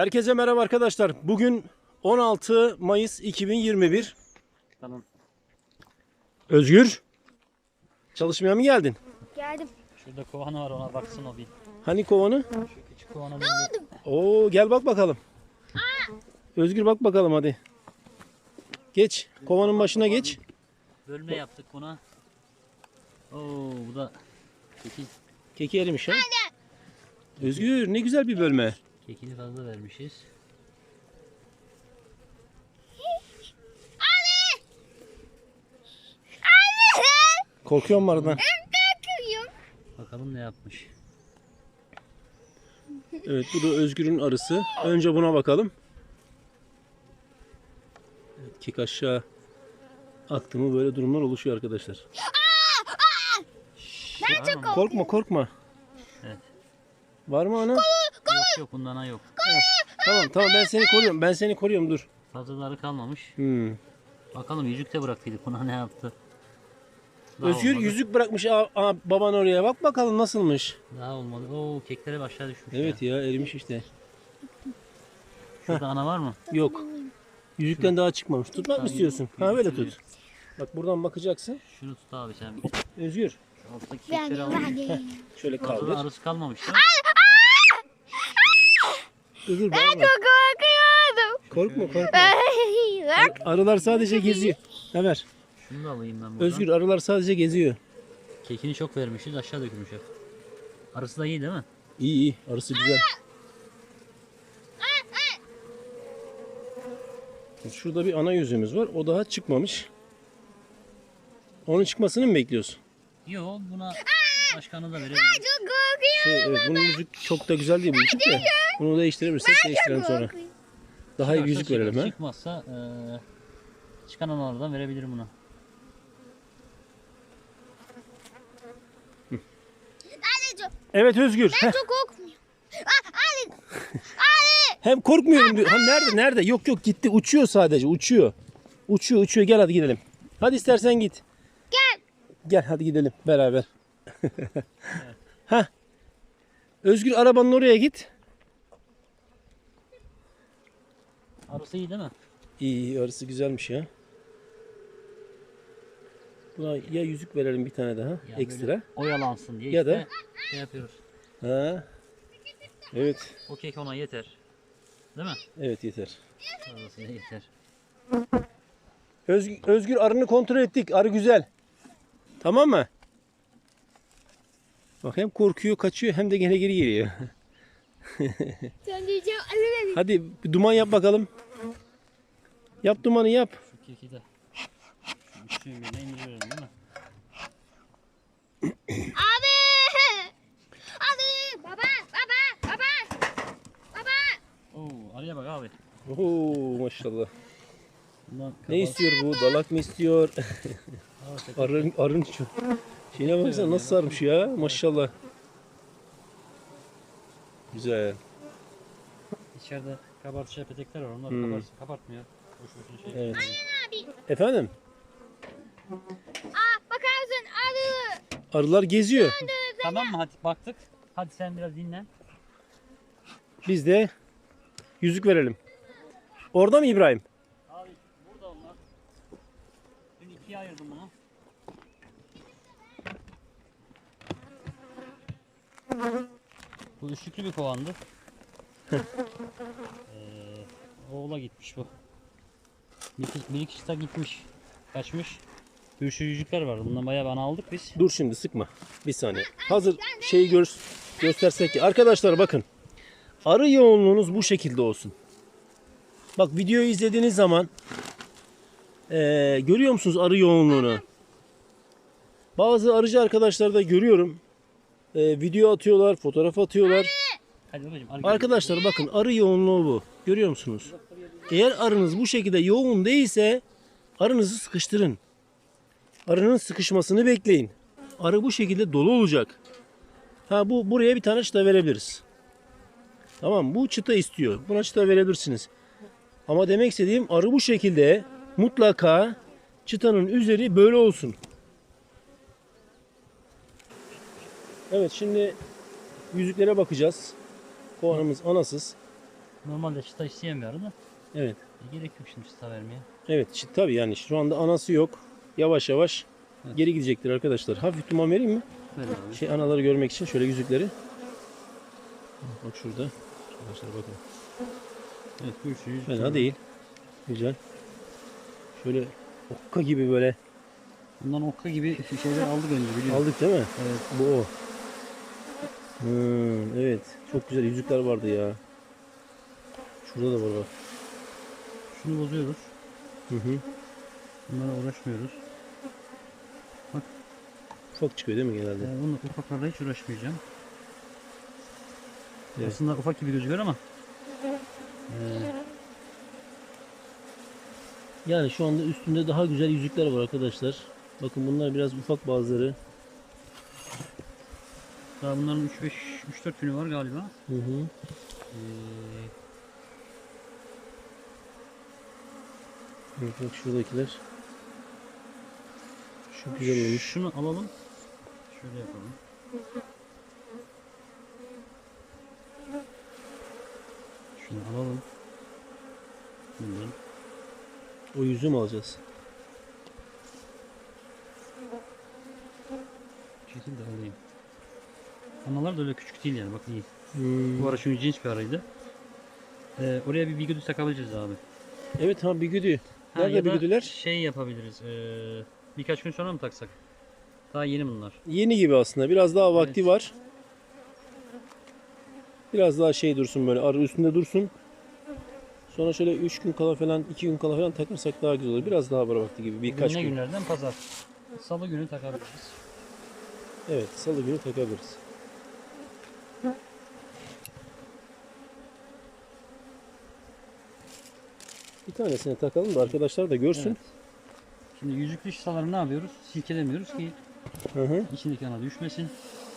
Herkese merhaba arkadaşlar. Bugün 16 Mayıs 2021. Tamam. Özgür. Çalışmaya mı geldin? Geldim. Şurada kovanı var ona baksın o bir. Hani kovanı? Şu küçük kovanı bir Oo gel bak bakalım. Özgür bak bakalım hadi. Geç. Kovanın başına geç. bölme yaptık buna. Oo bu da kekil, Keki erimiş ha. Özgür ne güzel bir bölme. Kekili fazla vermişiz. Korkuyor mu aradan? Korkuyorum. Bakalım ne yapmış. Evet bu da Özgür'ün arısı. Önce buna bakalım. Evet, kek aşağı aktı mı böyle durumlar oluşuyor arkadaşlar. Ben çok Korkma korkma. Evet. Var mı ana? Yok yok bundana yok. Tamam tamam ben seni koruyorum. Ben seni koruyorum dur. Fazlaları kalmamış. Hmm. Bakalım yüzük de bıraktıydık buna ne yaptı. Daha Özgür olmadı. yüzük bırakmış aa, aa, baban oraya. Bak bakalım nasılmış. Daha olmadı. Oo kekler hep aşağı düşmüş Evet ya. ya erimiş işte. Şurada ana var mı? Yok. Yüzükten daha çıkmamış. Tutmak mı istiyorsun? Ha böyle tut. Bak buradan bakacaksın. Şunu tut abi sen. bir. Özgür. Şu Alttaki Ben kekleri alayım. ben Şöyle Fazla kaldır. arısı kalmamış da. Özgür bağırma. korkuyordum. Korkma korkma. Bak. Arılar sadece geziyor. Ne ver? Şunu da alayım ben buradan. Özgür arılar sadece geziyor. Kekini çok vermişiz aşağı dökülmüş hep. Arısı da iyi değil mi? İyi iyi. Arısı güzel. Şurada bir ana yüzümüz var. O daha çıkmamış. Onun çıkmasını mı bekliyorsun? Yo buna başkanı da verebiliriz. Çok korkuyorum. Şey, evet, bunun yüzük çok da güzel değil bu yüzük de. Bunu değiştirebilirsek değiştirelim sonra. Daha iyi bir yüzük verelim ha. Çıkmazsa eee çıkan analardan verebilirim buna. Ben Evet Özgür. Heh, çok korkmuyorum. Ah, Ali. Hem korkmuyorum diyor. Ha, nerede nerede? Yok yok gitti. Uçuyor sadece. Uçuyor. Uçuyor uçuyor. Gel hadi gidelim. Hadi istersen git. Gel. Gel hadi gidelim beraber. ha. Özgür arabanın oraya git. Arısı iyi değil mi? İyi iyi arısı güzelmiş ya. Buna ya yüzük verelim bir tane daha Ya ekstra. böyle Oyalansın diye Ya işte da- şey yapıyoruz. Ha. Evet. O kek ona yeter. Değil mi? Evet yeter. Arısı yeter. Özgür, Özgür arını kontrol ettik. Arı güzel. Tamam mı? Bak hem korkuyor, kaçıyor hem de gene geri geliyor. Sen. Hadi bir duman yap bakalım. Yap dumanı yap. Şu keki de birine indiriyorum değil mi? Abi. Abi. Baba. Baba. Baba. Baba. Oo arıya bak abi. Oo maşallah. Bundan Ne istiyor bu? Dalak mı istiyor? Arın, arın şu. Şeyine baksana nasıl sarmış ya. Maşallah. Güzel. İçeride kabartıcı petekler var. Onlar Hmm. kabart, kabartmıyor. Boş boşuna şey. Evet. Abi. Efendim? Aa, bakarsın arı. Arılar geziyor. Tamam mı? Hadi baktık. Hadi sen biraz dinlen. Biz de yüzük verelim. Orada mı İbrahim? Abi burada onlar. Dün ikiye ayırdım bunu. Bu üçlüklü bir kovandı. Ee, oğula gitmiş bu. Bir iki çıta gitmiş. Kaçmış. Pürüşürücükler vardı. Bundan bayağı bana aldık biz. Dur şimdi sıkma. Bir saniye. Hazır şeyi gör, göstersek ki. Arkadaşlar bakın. Arı yoğunluğunuz bu şekilde olsun. Bak videoyu izlediğiniz zaman eee, görüyor musunuz arı yoğunluğunu? Bazı arıcı arkadaşlar da görüyorum. Eee, video atıyorlar, fotoğraf atıyorlar. Arkadaşlar bakın arı yoğunluğu bu. Görüyor musunuz? Eğer arınız bu şekilde yoğun değilse arınızı sıkıştırın. Arının sıkışmasını bekleyin. Arı bu şekilde dolu olacak. Ha bu buraya bir tane çıta verebiliriz. Tamam bu çıta istiyor. Buna çıta verebilirsiniz. Ama demek istediğim arı bu şekilde mutlaka çıtanın üzeri böyle olsun. Evet şimdi yüzüklere bakacağız. Kovanımız anasız. Normalde çıta arı da. Evet. E, gerek yok şimdi çıta vermeye. Evet şi- tabii yani şu anda anası yok. Yavaş yavaş Evet. geri gidecektir arkadaşlar. Hafif duman vereyim mi? Ver abi. Şey anaları görmek için şöyle yüzükleri. Bak şurada. Arkadaşlar bakın. Evet görüşürüz. Fena değil. Güzel. Şöyle okka gibi böyle Bundan okka gibi şeyler aldık önce biliyorum. aldık değil mi? Evet. Bu o. Hmm, evet. Çok güzel yüzükler vardı ya. Şurada da var bak. Şunu bozuyoruz. Hı hı. Bunlara uğraşmıyoruz. Ufak çıkıyor değil mi genelde? Yani bununla ufaklarla hiç uğraşmayacağım. Evet. Aslında ufak gibi gözüküyor ama. Ee, Yani şu anda üstünde daha güzel yüzükler var arkadaşlar. Bakın bunlar biraz ufak bazıları. Daha bunların 3-5 3-4 günü var galiba. Hı hı. Ee, Evet, bak şuradakiler. Şu güzel olmuş. Şunu alalım. Şöyle yapalım. Şunu alalım. Bundan. O yüzüğü mü alacağız? Bu şekilde alayım. Analar da öyle küçük değil yani bakın iyi. Hmm. Bu ara çünkü cins bir araydı. Ee, oraya bir bigudi takabiliriz abi. Evet ha bir güdü. Ha, Nerede ya da bigüdüler? Şey yapabiliriz. ee, birkaç gün sonra mı taksak? Daha yeni bunlar. Yeni gibi aslında. Biraz daha vakti Evet. var. Biraz daha şey dursun böyle arı üstünde dursun. Sonra şöyle 3 gün kala falan 2 gün kala falan takırsak daha güzel olur. Biraz daha var vakti gibi Bugün birkaç ne gün. günlerden? Pazar. Salı günü takabiliriz. Evet salı günü takabiliriz. Bir tanesini takalım da arkadaşlar da görsün. Evet. Şimdi yüzüklü şişaları ne yapıyoruz? Silkelemiyoruz ki Hı hı. içindeki ana düşmesin.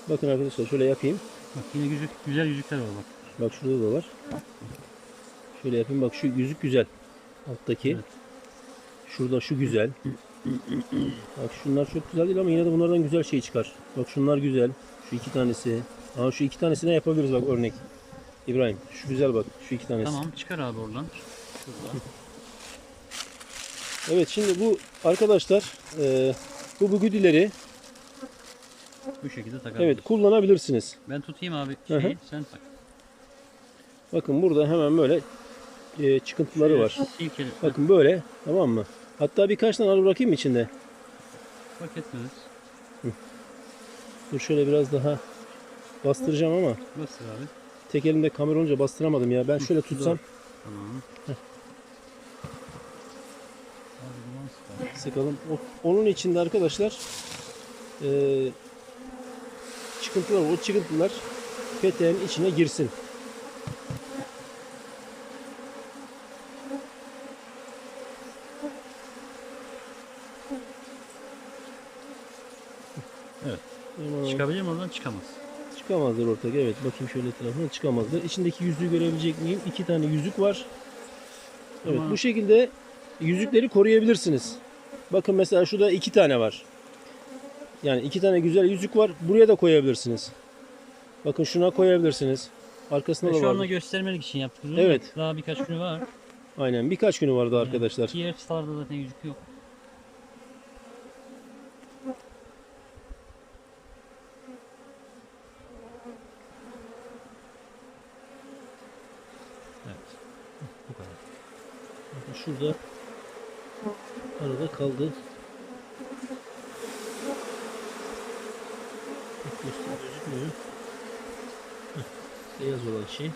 Bakın arkadaşlar şöyle yapayım. Bak yine yüzük, güzel yüzükler var bak. Bak şurada da var. Şöyle yapayım. Bak şu yüzük güzel. Alttaki. Evet. Şurada şu güzel. Bak şunlar çok güzel değil ama yine de bunlardan güzel şey çıkar. Bak şunlar güzel. Şu iki tanesi. Ama şu iki tanesine yapabiliriz bak örnek. İbrahim şu güzel bak şu iki tanesi. Tamam çıkar abi oradan. Şurada. Evet şimdi bu arkadaşlar e, bu bugüdileri Bu şekilde takabiliriz. evet kullanabilirsiniz. Ben tutayım abi Hı hı. şeyi sen tak. Bakın burada hemen böyle e, çıkıntıları var. Silkeli. Bakın böyle tamam mı? Hatta birkaç tane arı bırakayım içinde? Fark etmez. Dur şöyle biraz daha bastıracağım ama Bastır abi. tek elimde kamera olunca bastıramadım ya. Ben şöyle tutsam Tamam. Abi duman sıkar. Sıkalım. O- onun içinde arkadaşlar eee çıkıntılar. O çıkıntılar peteğin içine girsin. Evet. Tamam. Çıkabilir mi oradan? Çıkamaz. Çıkamazlar ortaya. Evet bakayım şöyle etrafına çıkamazlar. İçindeki yüzüğü görebilecek miyim? İki tane yüzük var. Evet Tamam. bu şekilde yüzükleri koruyabilirsiniz. Bakın mesela şurada iki tane var. Yani iki tane güzel yüzük var. Buraya da koyabilirsiniz. Bakın şuna koyabilirsiniz. Arkasında Ve da şu anda var. göstermelik için yaptık. Evet. Daha birkaç günü var. Aynen birkaç günü vardı arkadaşlar. Diğer çıtalarda zaten yüzük yok. Evet. Bu kadar. Bakın şurada arada kaldı. Gözükmüyor. Beyaz olan şey.